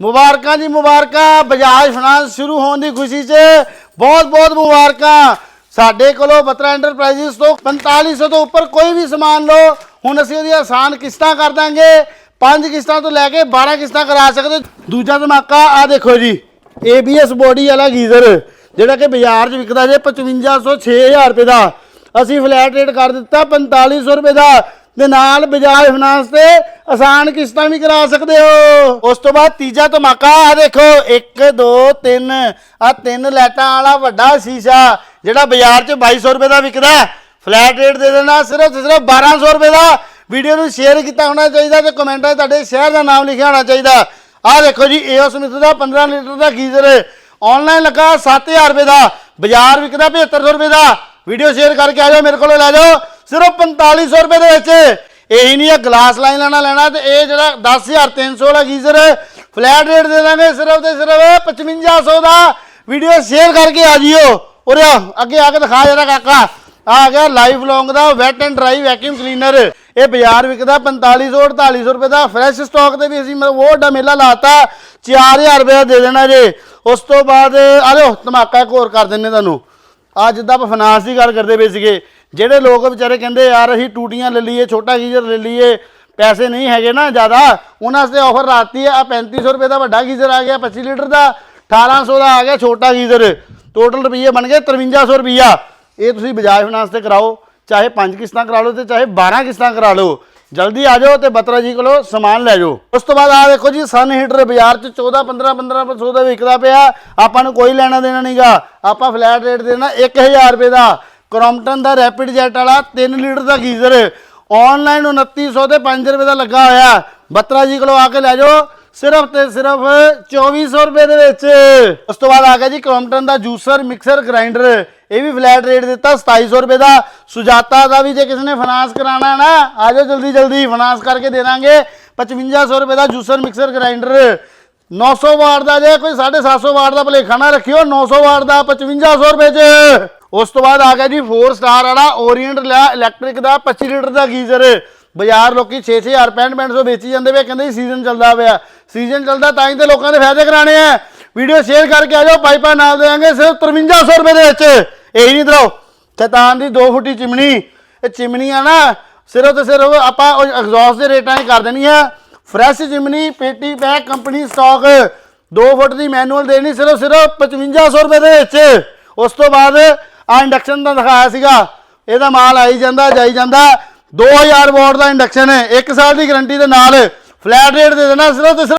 ਮੁਬਾਰਕਾਂ ਜੀ ਮੁਬਾਰਕਾਂ। ਬਜਾਜ ਫਾਈਨਾਂਸ ਸ਼ੁਰੂ ਹੋਣ ਦੀ ਖੁਸ਼ੀ 'ਚ ਬਹੁਤ ਬਹੁਤ ਮੁਬਾਰਕਾਂ। ਸਾਡੇ ਕੋਲੋਂ ਬਤਰਾ ਐਂਟਰਪ੍ਰਾਈਜ਼ਸ ਤੋਂ 4500 ਤੋਂ ਉੱਪਰ ਕੋਈ ਵੀ ਸਮਾਨ ਲਓ, ਹੁਣ ਅਸੀਂ ਉਹਦੀ ਆਸਾਨ ਕਿਸ਼ਤਾਂ ਕਰ ਦਾਂਗੇ। ਪੰਜ ਕਿਸ਼ਤਾਂ ਤੋਂ ਲੈ ਕੇ 12 ਕਿਸ਼ਤਾਂ ਕਰਾ ਸਕਦੇ ਹੋ। ਦੂਜਾ ਧਮਾਕਾ ਆ ਦੇਖੋ ਜੀ ABS ਬੋਡੀ ਵਾਲਾ ਗੀਜ਼ਰ, ਜਿਹੜਾ ਕਿ ਬਾਜ਼ਾਰ 'ਚ ਵਿਕਦਾ ਜੇ 5500 6000 ਰੁਪਏ ਦਾ। ਅਸੀਂ ਫਲੈਟ ਰੇਟ ਕਰ ਦਿੱਤਾ 4500 ਰੁਪਏ ਦਾ। ਦੇ ਨਾਲ ਬਜਾਜ ਫਾਈਨਾਂਸ ਤੇ ਆਸਾਨ ਕਿਸ਼ਤਾਂ ਵੀ ਕਰਾ ਸਕਦੇ ਹੋ। ਉਸ ਤੋਂ ਬਾਅਦ ਤੀਜਾ ਧਮਾਕਾ ਆ ਦੇਖੋ 1 2 3 ਆ ਤਿੰਨ ਲਾਈਟਾਂ ਵਾਲਾ ਵੱਡਾ ਸ਼ੀਸ਼ਾ, ਜਿਹੜਾ ਬਾਜ਼ਾਰ 'ਚ 2200 ਰੁਪਏ ਦਾ ਵਿਕਦਾ ਫਲੈਟ ਰੇਟ ਦੇ ਦੇਣਾ, ਸਿਰਫ ਤੇ ਸਿਰਫ 1200 ਰੁਪਏ ਦਾ। ਵੀਡੀਓ ਨੂੰ ਸ਼ੇਅਰ ਕੀਤਾ ਹੋਣਾ ਚਾਹੀਦਾ ਤੇ ਕਮੈਂਟਾਂ 'ਚ ਤੁਹਾਡੇ ਸ਼ਹਿਰ ਦਾ ਨਾਮ ਲਿਖਿਆ ਹੋਣਾ ਚਾਹੀਦਾ। ਆਹ ਦੇਖੋ ਜੀ ਏਓ ਸਮਿਥ ਦਾ 15 ਲੀਟਰ ਦਾ ਗੀਜ਼ਰ। ਆਨਲਾਈਨ ਲੱਗਾ 7000 ਰੁਪਏ ਦਾ। ਬਾਜ਼ਾਰ ਵਿਕਦਾ 7500 ਰੁਪਏ ਦਾ। ਵੀਡੀਓ ਸ਼ੇਅਰ ਕਰਕੇ ਆ ਜਾਓ, ਮੇਰੇ ਕੋਲੋਂ ਲੈ ਜਾਓ। ਸਿਰਫ 4500 ਰੁਪਏ ਦੇ ਵਿੱਚ। ਇਹੀ ਨਹੀਂ ਇਹ ਗਲਾਸ ਲਾਈਨ ਲੈਣਾ ਲੈਣਾ ਤੇ ਇਹ ਜਿਹੜਾ 10300 ਵਾਲਾ ਗੀਜ਼ਰ ਫਲੈਟ ਰੇਟ ਦੇ ਦਾਂਗੇ ਸਿਰਫ ਤੇ ਸਿਰਫ 5500 ਦਾ। ਵੀਡੀਓ ਸ਼ੇਅਰ ਕਰਕੇ ਆ ਜਿਓ। ਉਰੇ ਅੱਗੇ ਆ ਕੇ ਦਿਖਾ ਜਰਾ ਕਾਕਾ। ਆ ਗਿਆ life long the wet and dry vacuum cleaner ਇਹ ਬਾਜ਼ਾਰ ਵਿਕਦਾ 4500 4800 ਰੁਪਏ ਦਾ। ਫਰੈਸ਼ ਸਟਾਕ ਤੇ ਵੀ ਅਸੀਂ ਮ- ਉਹ ਵੱਡਾ ਮੇਲਾ ਲਾਤਾ। 4000 ਰੁਪਏ ਦਾ ਦੇ ਦੇਣਾ ਜੇ। ਉਸ ਤੋਂ ਬਾਅਦ, ਆ ਲਓ, ਧਮਾਕਾ ਇੱਕ ਹੋਰ ਕਰ ਦਿੰਨੇ ਤੁਹਾਨੂੰ। ਆ ਜਿੱਦਾਂ ਆਪਾਂ ਫਾਈਨਾਂਸ ਦੀ ਗੱਲ ਕਰਦੇ ਪਏ ਸੀਗੇ। ਜਿਹੜੇ ਲੋਕ ਵਿਚਾਰੇ ਕਹਿੰਦੇ, ਯਾਰ ਅਸੀਂ ਟੂਟੀਆਂ ਲੈ ਲਈਏ, ਛੋਟਾ ਗੀਜ਼ਰ ਲੈ ਲਈਏ, ਪੈਸੇ ਨਹੀਂ ਹੈਗੇ ਨਾ ਜ਼ਿਆਦਾ, ਉਹਨਾਂ ਵਾਸਤੇ ਆਫਰ ਰਾਤੀ ਆ 3500 ਰੁਪਏ ਦਾ ਵੱਡਾ ਗੀਜ਼ਰ ਆ ਗਿਆ 25 ਲੀਟਰ ਦਾ 1800 ਦਾ ਆ ਗਿਆ ਛੋਟਾ ਗੀਜ਼ਰ ਟੋਟਲ ਰੁਪਏ ਬਣ ਗਏ 5300 ਰੁਪਈਆ। ਇਹ ਤੁਸੀਂ ਬਜਾਜ ਫਾਈਨਾਂਸ ਤੇ ਕਰਾਓ, ਚਾਹੇ 5 ਕਿਸ਼ਤਾਂ ਕਰਾ ਲਓ ਤੇ ਚਾਹੇ 12 ਕਿਸ਼ਤਾਂ ਕਰਾ ਲਓ। ਜਲਦੀ ਆ ਜਾਓ ਤੇ ਬਤਰਾ ਜੀ ਕੋਲੋਂ ਸਮਾਨ ਲੈ ਜਾਓ। ਉਸ ਤੋਂ ਬਾਅਦ ਆ ਦੇਖੋ ਜੀ ਸਨ ਹੀਟਰ ਬਾਜ਼ਾਰ 'ਚ 14 15 1500 ਦਾ ਵਿਕਦਾ ਪਿਆ। ਆਪਾਂ ਨੂੰ ਕੋਈ ਲੈਣਾ ਦੇਣਾ ਨਹੀਂਗਾ ਆਪਾਂ ਫਲੈਟ ਰੇਟ ਦੇਣਾ 1000 ਰੁਪਏ ਦਾ। ਕ੍ਰੋਮਟਨ ਦਾ ਰੈਪਿਡ ਜੈਟ ਵਾਲਾ 3 ਲੀਟਰ ਦਾ ਗੀਜ਼ਰ। ਆਨਲਾਈਨ 2900 ਤੇ 5 ਰੁਪਏ ਦਾ ਲੱਗਾ ਹੋਇਆ। ਬਤਰਾ ਜੀ ਕੋਲੋਂ ਆ ਕੇ ਲੈ ਜਾਓ। ਸਿਰਫ ਤੇ ਸਿਰਫ 2400 ਰੁਪਏ ਦੇ ਵਿੱਚ। ਉਸ ਤੋਂ ਬਾਅਦ ਆ ਗਿਆ ਜੀ ਕ੍ਰੋਮਟਨ ਦਾ ਜੂਸਰ ਮਿਕਸਰ ਗ੍ਰਾਈਂਡਰ। ਇਹ ਵੀ ਫਲੈਟ ਰੇਟ ਦਿੱਤਾ 2700 ਰੁਪਏ ਦਾ। ਸੁਜਾਤਾ ਦਾ ਵੀ ਜੇ ਕਿਸੇ ਨੇ ਫਾਈਨਾਂਸ ਕਰਾਣਾ ਹੈ ਨਾ, ਆ ਜਾਓ ਜਲਦੀ ਜਲਦੀ। ਫਾਈਨਾਂਸ ਕਰਕੇ ਦੇ ਦਾਂਗੇ। 5500 ਰੁਪਏ ਦਾ ਜੂਸਰ ਮਿਕਸਰ ਗ੍ਰਾਈਂਡਰ। 900 ਵਾਟ ਦਾ ਜੇ ਕੋਈ 750 ਵਾਟ ਦਾ ਭਲੇਖਾ ਨਾ ਰੱਖਿਓ 900 ਵਾਟ ਦਾ 5500 ਰੁਪਏ 'ਚ। ਉਸ ਤੋਂ ਬਾਅਦ ਆ ਗਿਆ ਜੀ 4 ਸਟਾਰ ਵਾਲਾ ਓਰੀਐਂਟ ਲਿਆ ਇਲੈਕਟ੍ਰਿਕ ਦਾ 25 ਲੀਟਰ ਦਾ ਗੀਜ਼ਰ। ਬਾਜ਼ਾਰ ਲੋਕੀ 6-6000 6500 ਵੇਚੀ ਜਾਂਦੇ ਵੇ ਕਹਿੰਦੇ ਸੀਜ਼ਨ ਚੱਲਦਾ ਪਿਆ। ਸੀਜ਼ਨ ਚੱਲਦਾ ਤਾਂ ਹੀ ਤੇ ਲੋਕਾਂ ਦੇ ਫਾਇਦੇ ਕਰਾਣੇ ਆ। ਵੀਡੀਓ ਸ਼ੇਅਰ ਕਰਕੇ ਆ ਜਾਓ, ਪਾਈਪਾਂ ਨਾਲ ਦੇਵਾਂਗੇ ਸਿਰਫ 5300 ਰੁਪਏ ਦੇ ਵਿੱਚ। ਇਹੀ ਨਹੀਂ ਦਰੋ, ਸ਼ੈਤਾਨ ਦੀ 2 ਫੁੱਟੀ ਚਿਮਨੀ। ਇਹ ਚਿਮਨੀ ਆ ਨਾ ਸਿਰਫ ਤੇ ਸਿਰਫ ਆਪਾਂ ਐਗਜ਼ੌਸਟ ਦੇ ਰੇਟਾਂ 'ਚ ਕਰ ਦੇਣੀ ਆ ਫਰੈਸ਼ ਚਿਮਨੀ, ਪੇਟੀ ਪੈਕ ਕੰਪਨੀ ਸਟਾਕ 2 ਫੁੱਟ ਦੀ ਮੈਨੂਅਲ ਦੇਣੀ ਸਿਰਫ ਸਿਰਫ 5500 ਰੁਪਏ ਦੇ ਵਿੱਚ। ਉਸ ਤੋਂ ਬਾਅਦ ਆ ਇੰਡਕਸ਼ਨ ਦਾ ਦਿਖਾਇਆ ਸੀਗਾ। ਇਹਦਾ ਮਾਲ ਆਈ ਜਾਂਦਾ, ਜਾਈ ਜਾਂਦਾ। 2000 ਵਾਟ ਦਾ ਇੰਡਕਸ਼ਨ ਹੈ। 1 ਸਾਲ ਦੀ ਗਾਰੰਟੀ ਦੇ ਨਾਲ ਫਲੈਟ ਰੇਟ ਦੇ ਦੇਣਾ, ਸਿਰਫ ਤੇ ਸਿਰਫ